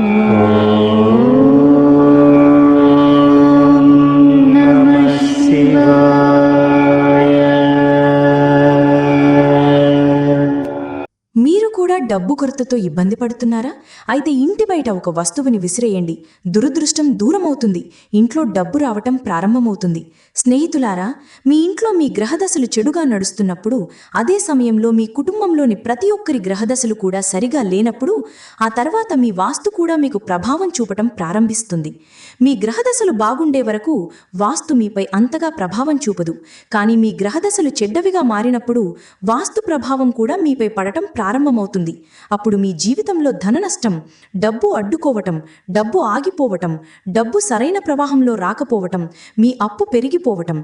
Mm-hmm. డబ్బు కొరతతో ఇబ్బంది పడుతున్నారా? అయితే ఇంటి బయట ఒక వస్తువుని విసిరేయండి. దురదృష్టం దూరమవుతుంది. ఇంట్లో డబ్బు రావటం ప్రారంభమవుతుంది. స్నేహితులారా మీ ఇంట్లో మీ గ్రహదశలు చెడుగా నడుస్తున్నప్పుడు అదే సమయంలో మీ కుటుంబంలోని ప్రతి ఒక్కరి గ్రహదశలు కూడా సరిగా లేనప్పుడు ఆ తర్వాత మీ వాస్తు కూడా మీకు ప్రభావం చూపటం ప్రారంభిస్తుంది. మీ గ్రహదశలు బాగుండే వరకు వాస్తు మీపై అంతగా ప్రభావం చూపదు. కానీ మీ గ్రహదశలు చెడ్డవిగా మారినప్పుడు వాస్తు ప్రభావం కూడా మీపై పడటం ప్రారంభమవుతుంది. అప్పుడు మీ జీవితంలో ధన నష్టం డబ్బు అడ్డుకోవటం డబ్బు ఆగిపోవటం డబ్బు సరైన ప్రవాహంలో రాకపోవటం మీ అప్పు పెరిగిపోవటం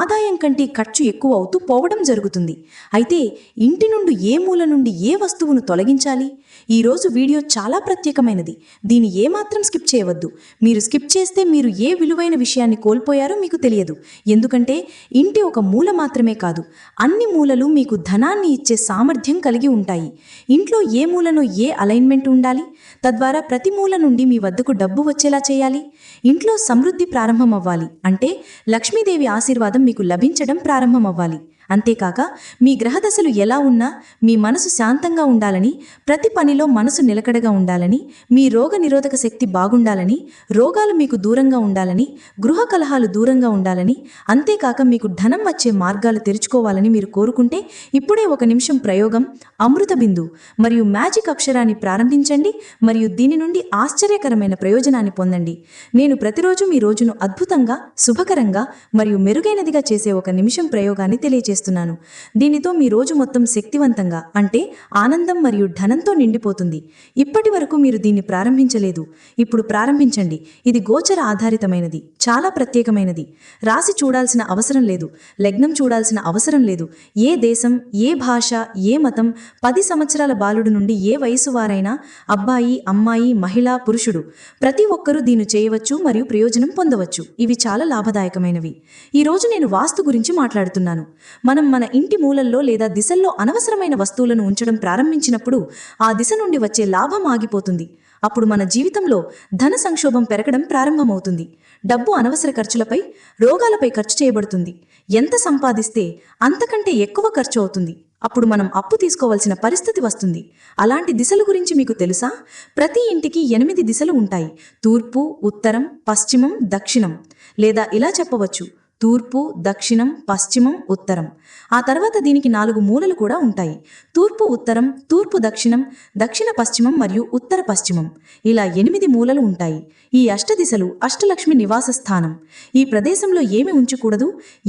ఆదాయం కంటే ఖర్చు ఎక్కువ అవుతూ పోవడం జరుగుతుంది. అయితే ఇంటి నుండి ఏ మూల నుండి ఏ వస్తువును తొలగించాలి? ఈరోజు వీడియో చాలా ప్రత్యేకమైనది. దీన్ని ఏమాత్రం స్కిప్ చేయవద్దు. మీరు స్కిప్ చేస్తే మీరు ఏ విలువైన విషయాన్ని కోల్పోయారో మీకు తెలియదు. ఎందుకంటే ఇంటి ఒక మూల మాత్రమే కాదు అన్ని మూలలు మీకు ధనాన్ని ఇచ్చే సామర్థ్యం కలిగి ఉంటాయి. ఇంట్లో ఏ మూలను ఏ అలైన్మెంట్ ఉండాలి? తద్వారా ప్రతి మూల నుండి మీ వద్దకు డబ్బు వచ్చేలా చేయాలి? ఇంట్లో సమృద్ధి ప్రారంభమవ్వాలి అంటే లక్ష్మీదేవి ఆశీర్వాదం మీకు లభించడం ప్రారంభమవ్వాలి. అంతేకాక మీ గ్రహదశలు ఎలా ఉన్నా మీ మనసు శాంతంగా ఉండాలని ప్రతి పనిలో మనసు నిలకడగా ఉండాలని మీ రోగ నిరోధక శక్తి బాగుండాలని రోగాలు మీకు దూరంగా ఉండాలని గృహ కలహాలు దూరంగా ఉండాలని అంతేకాక మీకు ధనం వచ్చే మార్గాలు తెరుచుకోవాలని మీరు కోరుకుంటే ఇప్పుడే ఒక నిమిషం ప్రయోగం అమృత బిందు మరియు మ్యాజిక్ అక్షరాన్ని ప్రారంభించండి మరియు దీని నుండి ఆశ్చర్యకరమైన ప్రయోజనాన్ని పొందండి. నేను ప్రతిరోజు మీ రోజును అద్భుతంగా శుభకరంగా మరియు మెరుగైనదిగా చేసే ఒక నిమిషం ప్రయోగాన్ని తెలియజేస్తాను చేస్తున్నాను. దీనితో మీ రోజు మొత్తం శక్తివంతంగా అంటే ఆనందం మరియు ధనంతో నిండిపోతుంది. ఇప్పటి వరకు మీరు దీన్ని ప్రారంభించలేదు. ఇప్పుడు ప్రారంభించండి. ఇది గోచర ఆధారితమైనది. చాలా ప్రత్యేకమైనది. రాసి చూడాల్సిన అవసరం లేదు. లగ్నం చూడాల్సిన అవసరం లేదు. ఏ దేశం ఏ భాష ఏ మతం పది సంవత్సరాల బాలుడు నుండి ఏ వయసు వారైనా అబ్బాయి అమ్మాయి మహిళ పురుషుడు ప్రతి ఒక్కరూ దీన్ని చేయవచ్చు మరియు ప్రయోజనం పొందవచ్చు. ఇవి చాలా లాభదాయకమైనవి. ఈ రోజు నేను వాస్తు గురించి మాట్లాడుతున్నాను. మనం మన ఇంటి మూలల్లో లేదా దిశల్లో అనవసరమైన వస్తువులను ఉంచడం ప్రారంభించినప్పుడు ఆ దిశ నుండి వచ్చే లాభం ఆగిపోతుంది. అప్పుడు మన జీవితంలో ధన సంక్షోభం పెరగడం ప్రారంభమవుతుంది. డబ్బు అనవసర ఖర్చులపై రోగాలపై ఖర్చు చేయబడుతుంది. ఎంత సంపాదిస్తే అంతకంటే ఎక్కువ ఖర్చు అవుతుంది. అప్పుడు మనం అప్పు తీసుకోవాల్సిన పరిస్థితి వస్తుంది. అలాంటి దిశల గురించి మీకు తెలుసా? ప్రతి ఇంటికి ఎనిమిది దిశలు ఉంటాయి. తూర్పు ఉత్తరం పశ్చిమం దక్షిణం. లేదా ఇలా చెప్పవచ్చు. తూర్పు దక్షిణం పశ్చిమం ఉత్తరం. ఆ తర్వాత దీనికి నాలుగు మూలలు కూడా ఉంటాయి. తూర్పు ఉత్తరం తూర్పు దక్షిణం దక్షిణ పశ్చిమం మరియు ఉత్తర పశ్చిమం. ఇలా ఎనిమిది మూలలు ఉంటాయి. ఈ అష్టదిశలు అష్టలక్ష్మి నివాస స్థానం. ఈ ప్రదేశంలో ఏమి ఉంచకూడదు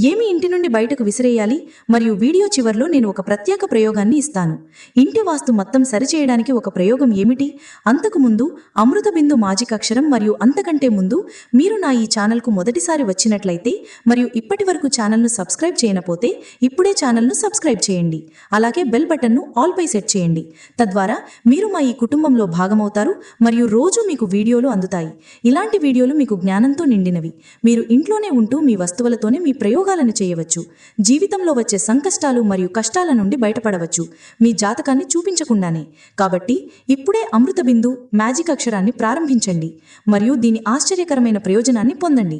ఏమి ఇంటి నుండి బయటకు విసిరేయాలి మరియు వీడియో చివర్లో నేను ఒక ప్రత్యేక ప్రయోగాన్ని ఇస్తాను. ఇంటి వాస్తు మొత్తం సరిచేయడానికి ఒక ప్రయోగం ఏమిటి? అంతకు ముందు అమృత బిందు మాజిక్ అక్షరం మరియు అంతకంటే ముందు మీరు నా ఈ ఛానల్కు మొదటిసారి వచ్చినట్లయితే మరియు ఇప్పటి వరకు ఛానల్ను సబ్స్క్రైబ్ చేయనపోతే ఇప్పుడే ఛానల్ను సబ్స్క్రైబ్ చేయండి. అలాగే బెల్ బటన్ను ఆల్పై సెట్ చేయండి. తద్వారా మీరు మా ఈ కుటుంబంలో భాగమవుతారు మరియు రోజు మీకు వీడియోలు అందుతాయి. ఇలాంటి వీడియోలు మీకు జ్ఞానంతో నిండినవి. మీరు ఇంట్లోనే ఉంటూ మీ వస్తువులతోనే మీ ప్రయోగాలను చేయవచ్చు. జీవితంలో వచ్చే సంకష్టాలు మరియు కష్టాల నుండి బయటపడవచ్చు. మీ జాతకాన్ని చూపించకుండానే. కాబట్టి ఇప్పుడే అమృత బిందు మ్యాజిక్ అక్షరాన్ని ప్రారంభించండి. మరియు దీని ఆశ్చర్యకరమైన ప్రయోజనాన్ని పొందండి.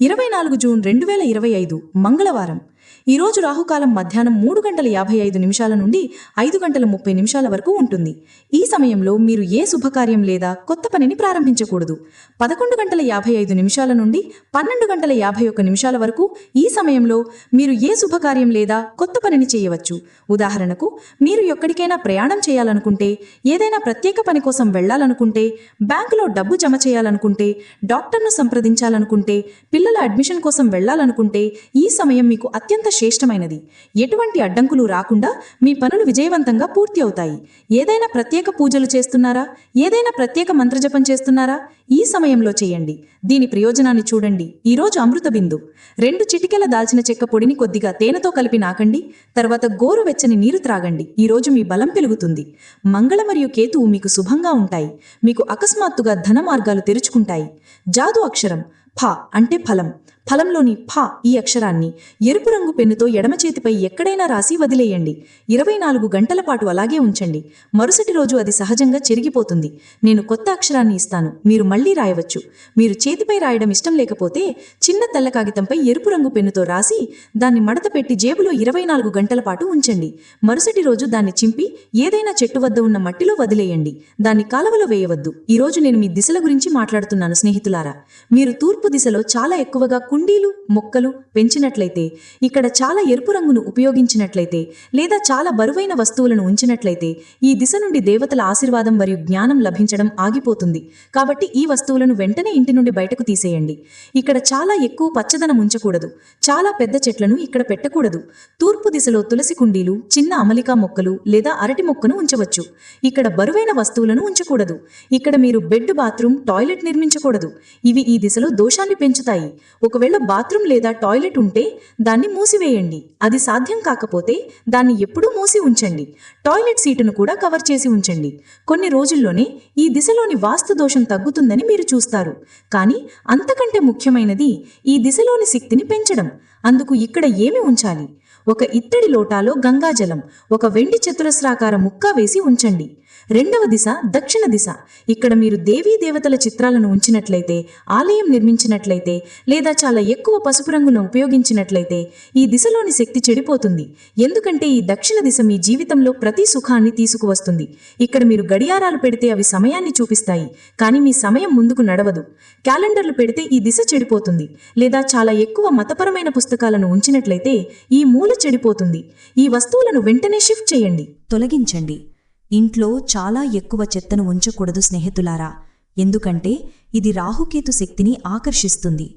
ఇరవై నాలుగు జూన్ రెండు వేల ఇరవై ఐదు మంగళవారం. ఈరోజు రాహుకాలం మధ్యాహ్నం మూడు గంటల యాభై ఐదు నిమిషాల నుండి ఐదు గంటల ముప్పై నిమిషాల వరకు ఉంటుంది. ఈ సమయంలో మీరు ఏ శుభకార్యం లేదా కొత్త పనిని ప్రారంభించకూడదు. పదకొండు గంటల యాభై ఐదు నిమిషాల నుండి పన్నెండు గంటల యాభై ఒక్క నిమిషాల వరకు ఈ సమయంలో మీరు ఏ శుభకార్యం లేదా కొత్త పనిని చేయవచ్చు. ఉదాహరణకు మీరు ఎక్కడికైనా ప్రయాణం చేయాలనుకుంటే ఏదైనా ప్రత్యేక పని కోసం వెళ్ళాలనుకుంటే బ్యాంకులో డబ్బు జమ చేయాలనుకుంటే డాక్టర్ను సంప్రదించాలనుకుంటే పిల్లల అడ్మిషన్ కోసం వెళ్ళాలనుకుంటే ఈ సమయం మీకు అత్యంత అత్యంత శ్రేష్టమైనది. ఎటువంటి అడ్డంకులు రాకుండా మీ పనులు విజయవంతంగా పూర్తి అవుతాయి. ఏదైనా ప్రత్యేక పూజలు చేస్తున్నారా? ఏదైనా ప్రత్యేక మంత్రజపం చేస్తున్నారా? ఈ సమయంలో చేయండి. దీని ప్రయోజనాన్ని చూడండి. ఈరోజు అమృత బిందు. రెండు చిటికెల దాల్చిన చెక్క పొడిని కొద్దిగా తేనెతో కలిపి నాకండి. తర్వాత గోరువెచ్చని నీరు త్రాగండి. ఈ రోజు మీ బలం పెరుగుతుంది. మంగళ మరియు కేతువు మీకు శుభంగా ఉంటాయి. మీకు అకస్మాత్తుగా ధన మార్గాలు తెరుచుకుంటాయి. జాదు అక్షరం. ఫ అంటే ఫలం. ఫలంలోని ఫ ఈ అక్షరాన్ని ఎరుపు రంగు పెన్నుతో ఎడమ చేతిపై ఎక్కడైనా రాసి వదిలేయండి. ఇరవై నాలుగు గంటల పాటు అలాగే ఉంచండి. మరుసటి రోజు అది సహజంగా చెరిగిపోతుంది. నేను కొత్త అక్షరాన్ని ఇస్తాను. మీరు మళ్ళీ రాయవచ్చు. మీరు చేతిపై రాయడం ఇష్టం లేకపోతే చిన్న తెల్ల కాగితంపై ఎరుపు రంగు పెన్నుతో రాసి దాన్ని మడత పెట్టి జేబులో ఇరవై నాలుగు గంటల పాటు ఉంచండి. మరుసటి రోజు దాన్ని చింపి ఏదైనా చెట్టు వద్ద ఉన్న మట్టిలో వదిలేయండి. దాన్ని కాలవలో వేయవద్దు. ఈరోజు నేను మీ దిశల గురించి మాట్లాడుతున్నాను స్నేహితులారా. మీరు తూర్పు దిశలో చాలా ఎక్కువగా కుండీలు మొక్కలు పెంచినట్లయితే ఇక్కడ చాలా ఎరుపు రంగును ఉపయోగించినట్లయితే లేదా చాలా బరువైన వస్తువులను ఉంచినట్లయితే ఈ దిశ నుండి దేవతల ఆశీర్వాదం మరియు జ్ఞానం లభించడం ఆగిపోతుంది. కాబట్టి ఈ వస్తువులను వెంటనే ఇంటి నుండి బయటకు తీసేయండి. ఇక్కడ చాలా ఎక్కువ పచ్చదనం ఉంచకూడదు. చాలా పెద్ద చెట్లను ఇక్కడ పెట్టకూడదు. తూర్పు దిశలో తులసి కుండీలు చిన్న అమలికా మొక్కలు లేదా అరటి మొక్కను ఉంచవచ్చు. ఇక్కడ బరువైన వస్తువులను ఉంచకూడదు. ఇక్కడ మీరు బెడ్ బాత్రూమ్ టాయిలెట్ నిర్మించకూడదు. ఇవి ఈ దిశలో దోషాన్ని పెంచుతాయి. ఒక ఒకవేళ బాత్రూమ్ లేదా టాయిలెట్ ఉంటే దాన్ని మూసివేయండి. అది సాధ్యం కాకపోతే దాన్ని ఎప్పుడూ మూసి ఉంచండి. టాయిలెట్ సీటును కూడా కవర్ చేసి ఉంచండి. కొన్ని రోజుల్లోనే ఈ దిశలోని వాస్తు దోషం తగ్గుతుందని మీరు చూస్తారు. కానీ అంతకంటే ముఖ్యమైనది ఈ దిశలోని శక్తిని పెంచడం. అందుకు ఇక్కడ ఏమి ఉంచాలి? ఒక ఇత్తడి లోటాలో గంగాజలం ఒక వెండి చతురస్రాకార ముక్క వేసి ఉంచండి. రెండవ దిశ దక్షిణ దిశ. ఇక్కడ మీరు దేవీ దేవతల చిత్రాలను ఉంచినట్లయితే ఆలయం నిర్మించినట్లయితే లేదా చాలా ఎక్కువ పసుపు రంగును ఉపయోగించినట్లయితే ఈ దిశలోని శక్తి చెడిపోతుంది. ఎందుకంటే ఈ దక్షిణ దిశ మీ జీవితంలో ప్రతి సుఖాన్ని తీసుకువస్తుంది. ఇక్కడ మీరు గడియారాలు పెడితే అవి సమయాన్ని చూపిస్తాయి కానీ మీ సమయం ముందుకు నడవదు. క్యాలెండర్లు పెడితే ఈ దిశ చెడిపోతుంది. లేదా చాలా ఎక్కువ మతపరమైన పుస్తకాలను ఉంచినట్లయితే ఈ మూల చెడిపోతుంది. ఈ వస్తువులను వెంటనే షిఫ్ట్ చేయండి. తొలగించండి. ఇంట్లో చాలా ఎక్కువ చెత్తను ఉంచకూడదు స్నేహితులారా. ఎందుకంటే ఇది రాహుకేతు శక్తిని ఆకర్షిస్తుంది.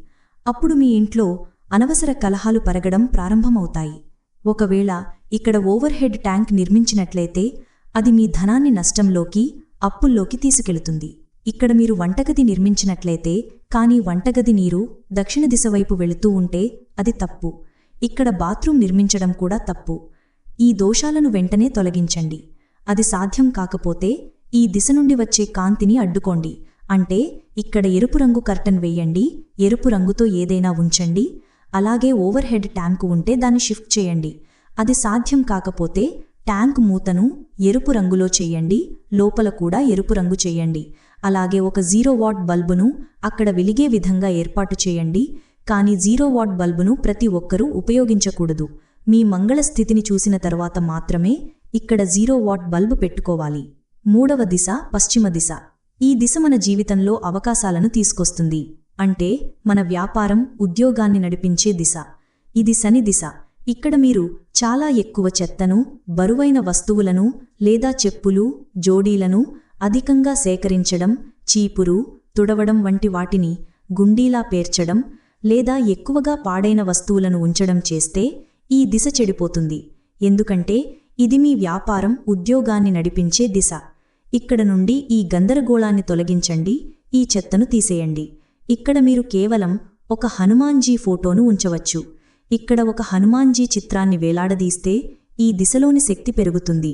అప్పుడు మీ ఇంట్లో అనవసర కలహాలు పరగడం ప్రారంభమవుతాయి. ఒకవేళ ఇక్కడ ఓవర్ హెడ్ ట్యాంక్ నిర్మించినట్లయితే అది మీ ధనాన్ని నష్టంలోకి అప్పుల్లోకి తీసుకెళుతుంది. ఇక్కడ మీరు వంటగది నిర్మించినట్లయితే కానీ వంటగది నీరు దక్షిణ దిశ వైపు వెళుతూ ఉంటే అది తప్పు. ఇక్కడ బాత్రూం నిర్మించడం కూడా తప్పు. ఈ దోషాలను వెంటనే తొలగించండి. అది సాధ్యం కాకపోతే ఈ దిశ నుండి వచ్చే కాంతిని అడ్డుకోండి. అంటే ఇక్కడ ఎరుపు రంగు కర్టన్ వేయండి ఎరుపు రంగుతో ఏదైనా ఉంచండి అలాగే ఓవర్ హెడ్ ట్యాంకు ఉంటే దాన్ని షిఫ్ట్ చేయండి. అది సాధ్యం కాకపోతే ట్యాంక్ మూతను ఎరుపు రంగులో చేయండి లోపల కూడా ఎరుపు రంగు చేయండి. అలాగే ఒక జీరో వాట్ బల్బును అక్కడ వెలిగే విధంగా ఏర్పాటు చేయండి కానీ జీరో వాట్ బల్బును ప్రతి ఒక్కరూ ఉపయోగించకూడదు. మీ మంగళ స్థితిని చూసిన తర్వాత మాత్రమే ఇక్కడ జీరో వాట్ బల్బు పెట్టుకోవాలి. మూడవ దిశ పశ్చిమ దిశ. ఈ దిశ మన జీవితంలో అవకాశాలను తీసుకొస్తుంది. అంటే మన వ్యాపారం ఉద్యోగాన్ని నడిపించే దిశ. ఇది శని దిశ. ఇక్కడ మీరు చాలా ఎక్కువ చెత్తను బరువైన వస్తువులను లేదా చెప్పులు జోడీలను అధికంగా సేకరించడం చీపురు తుడవడం వంటి వాటిని గుండీలా పేర్చడం లేదా ఎక్కువగా పాడైన వస్తువులను ఉంచడం చేస్తే ఈ దిశ చెడిపోతుంది. ఎందుకంటే ఇది మీ వ్యాపారం ఉద్యోగాన్ని నడిపించే దిశ. ఇక్కడ నుండి ఈ గందరగోళాన్ని తొలగించండి ఈ చెత్తను తీసేయండి. ఇక్కడ మీరు కేవలం ఒక హనుమాన్జీ ఫోటోను ఉంచవచ్చు. ఇక్కడ ఒక హనుమాన్జీ చిత్రాన్ని వేలాడదీస్తే ఈ దిశలోని శక్తి పెరుగుతుంది.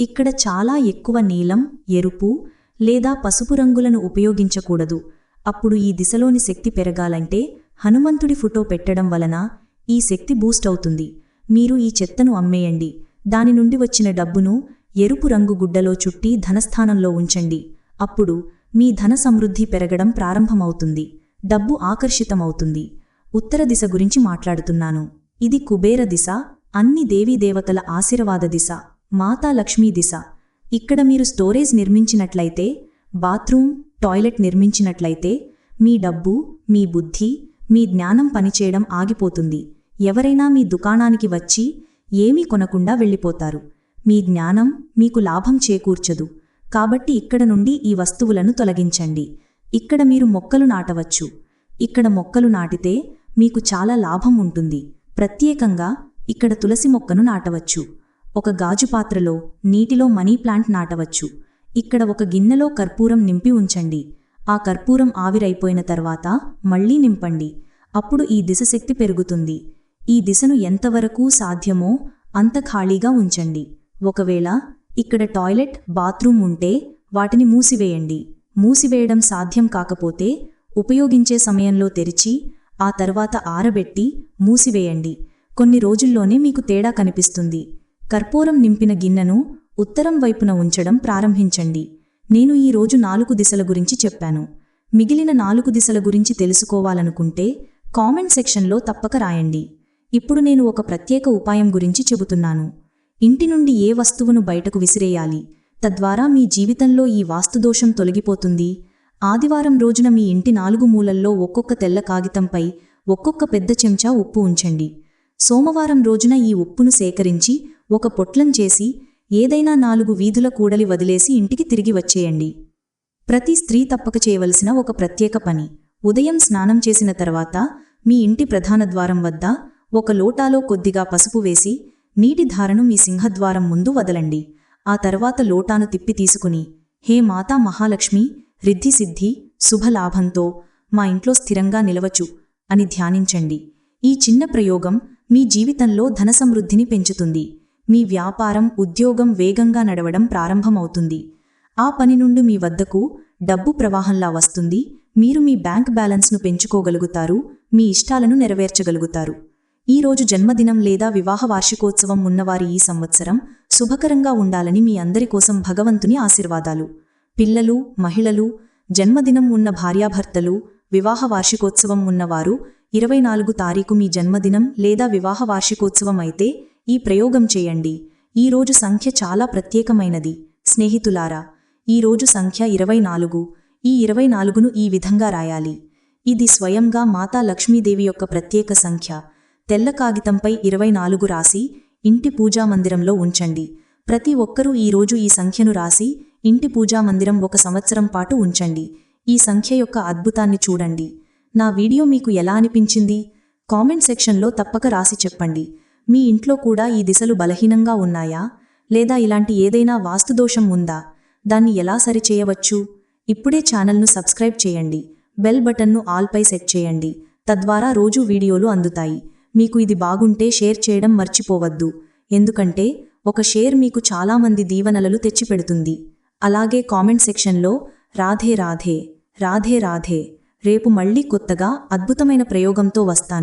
ఇక్కడ చాలా ఎక్కువ నీలం ఎరుపు లేదా పసుపు రంగులను ఉపయోగించకూడదు. అప్పుడు ఈ దిశలోని శక్తి పెరగాలంటే హనుమంతుడి ఫోటో పెట్టడం వలన ఈ శక్తి బూస్ట్ అవుతుంది. మీరు ఈ చెత్తను అమ్మేయండి. దాని నుండి వచ్చిన డబ్బును ఎరుపు రంగు గుడ్డలో చుట్టి ధనస్థానంలో ఉంచండి. అప్పుడు మీ ధన సమృద్ధి పెరగడం ప్రారంభమవుతుంది. డబ్బు ఆకర్షితమవుతుంది. ఉత్తర దిశ గురించి మాట్లాడుతున్నాను. ఇది కుబేర దిశ అన్ని దేవీదేవతల ఆశీర్వాద దిశ మాతా లక్ష్మీ దిశ. ఇక్కడ మీరు స్టోరేజ్ నిర్మించినట్లయితే బాత్రూమ్ టాయిలెట్ నిర్మించినట్లయితే మీ డబ్బు మీ బుద్ధి మీ జ్ఞానం పనిచేయడం ఆగిపోతుంది. ఎవరైనా మీ దుకాణానికి వచ్చి ఏమీ కొనకుండా వెళ్ళిపోతారు. మీ జ్ఞానం మీకు లాభం చేకూర్చదు. కాబట్టి ఇక్కడ నుండి ఈ వస్తువులను తొలగించండి. ఇక్కడ మీరు మొక్కలు నాటవచ్చు. ఇక్కడ మొక్కలు నాటితే మీకు చాలా లాభం ఉంటుంది. ప్రత్యేకంగా ఇక్కడ తులసి మొక్కను నాటవచ్చు. ఒక గాజు పాత్రలో నీటిలో మనీ ప్లాంట్ నాటవచ్చు. ఇక్కడ ఒక గిన్నెలో కర్పూరం నింపి ఉంచండి. ఆ కర్పూరం ఆవిరైపోయిన తర్వాత మళ్ళీ నింపండి. అప్పుడు ఈ దిశశక్తి పెరుగుతుంది. ఈ దిశను ఎంతవరకు సాధ్యమో అంత ఖాళీగా ఉంచండి. ఒకవేళ ఇక్కడ టాయిలెట్ బాత్రూమ్ ఉంటే వాటిని మూసివేయండి. మూసివేయడం సాధ్యం కాకపోతే ఉపయోగించే సమయంలో తెరిచి ఆ తర్వాత ఆరబెట్టి మూసివేయండి. కొన్ని రోజుల్లోనే మీకు తేడా కనిపిస్తుంది. కర్పూరం నింపిన గిన్నెను ఉత్తరం వైపున ఉంచడం ప్రారంభించండి. నేను ఈ రోజు నాలుగు దిశల గురించి చెప్పాను. మిగిలిన నాలుగు దిశల గురించి తెలుసుకోవాలనుకుంటే కామెంట్ సెక్షన్లో తప్పక రాయండి. ఇప్పుడు నేను ఒక ప్రత్యేక ఉపాయం గురించి చెబుతున్నాను. ఇంటి నుండి ఏ వస్తువును బయటకు విసిరేయాలి? తద్వారా మీ జీవితంలో ఈ వాస్తుదోషం తొలగిపోతుంది. ఆదివారం రోజున మీ ఇంటి నాలుగు మూలల్లో ఒక్కొక్క తెల్ల కాగితంపై ఒక్కొక్క పెద్ద చెంచా ఉప్పు ఉంచండి. సోమవారం రోజున ఈ ఉప్పును సేకరించి ఒక పొట్లం చేసి ఏదైనా నాలుగు వీధుల కూడలి వదిలేసి ఇంటికి తిరిగి వచ్చేయండి. ప్రతి స్త్రీ తప్పక చేయవలసిన ఒక ప్రత్యేక పని. ఉదయం స్నానం చేసిన తర్వాత మీ ఇంటి ప్రధాన ద్వారం వద్ద ఒక లోటాలో కొద్దిగా పసుపు వేసి నీటి ధారను మీ సింహద్వారం ముందు వదలండి. ఆ తర్వాత లోటాను తిప్పి తీసుకుని హే మాతా మహాలక్ష్మి రిద్ధి సిద్ధి శుభలాభంతో మా ఇంట్లో స్థిరంగా నిలవచ్చు అని ధ్యానించండి. ఈ చిన్న ప్రయోగం మీ జీవితంలో ధన సమృద్ధిని పెంచుతుంది. మీ వ్యాపారం ఉద్యోగం వేగంగా నడవడం ప్రారంభమవుతుంది. ఆ పని నుండి మీ వద్దకు డబ్బు ప్రవాహంలా వస్తుంది మీరు మీ బ్యాంక్ బ్యాలెన్స్ను పెంచుకోగలుగుతారు మీ ఇష్టాలను నెరవేర్చగలుగుతారు. ఈ రోజు జన్మదినం లేదా వివాహ వార్షికోత్సవం ఉన్నవారి ఈ సంవత్సరం శుభకరంగా ఉండాలని మీ అందరి కోసం భగవంతుని ఆశీర్వాదాలు. పిల్లలు మహిళలు జన్మదినం ఉన్న భార్యాభర్తలు వివాహ వార్షికోత్సవం ఉన్నవారు ఇరవై నాలుగు తారీఖు మీ జన్మదినం లేదా వివాహ వార్షికోత్సవం అయితే ఈ ప్రయోగం చేయండి. ఈరోజు సంఖ్య చాలా ప్రత్యేకమైనది. స్నేహితులారా ఈ రోజు సంఖ్య ఇరవై నాలుగు ఈ ఇరవై నాలుగును ఈ విధంగా రాయాలి. ఇది స్వయంగా మాతా లక్ష్మీదేవి యొక్క ప్రత్యేక సంఖ్య. తెల్ల కాగితంపై ఇరవై నాలుగు రాసి ఇంటి పూజామందిరంలో ఉంచండి. ప్రతి ఒక్కరూ ఈరోజు ఈ సంఖ్యను రాసి ఇంటి పూజామందిరం ఒక సంవత్సరం పాటు ఉంచండి. ఈ సంఖ్య యొక్క అద్భుతాన్ని చూడండి. నా వీడియో మీకు ఎలా అనిపించింది? కామెంట్ సెక్షన్లో తప్పక రాసి చెప్పండి. మీ ఇంట్లో కూడా ఈ దిశలు బలహీనంగా ఉన్నాయా? లేదా ఇలాంటి ఏదైనా వాస్తుదోషం ఉందా? దాన్ని ఎలా సరిచేయవచ్చు? ఇప్పుడే ఛానల్ను సబ్స్క్రైబ్ చేయండి. బెల్ బటన్ను ఆల్పై సెట్ చేయండి. తద్వారా రోజు వీడియోలు అందుతాయి. మీకు ఇది బాగుంటే షేర్ చేయడం మర్చిపోవద్దు. ఎందుకంటే ఒక షేర్ మీకు చాలామంది దీవనలలు తెచ్చిపెడుతుంది. అలాగే కామెంట్ సెక్షన్లో రాధే రాధే రాధే రాధే రేపు మళ్ళీ కొత్తగా అద్భుతమైన ప్రయోగంతో వస్తాను.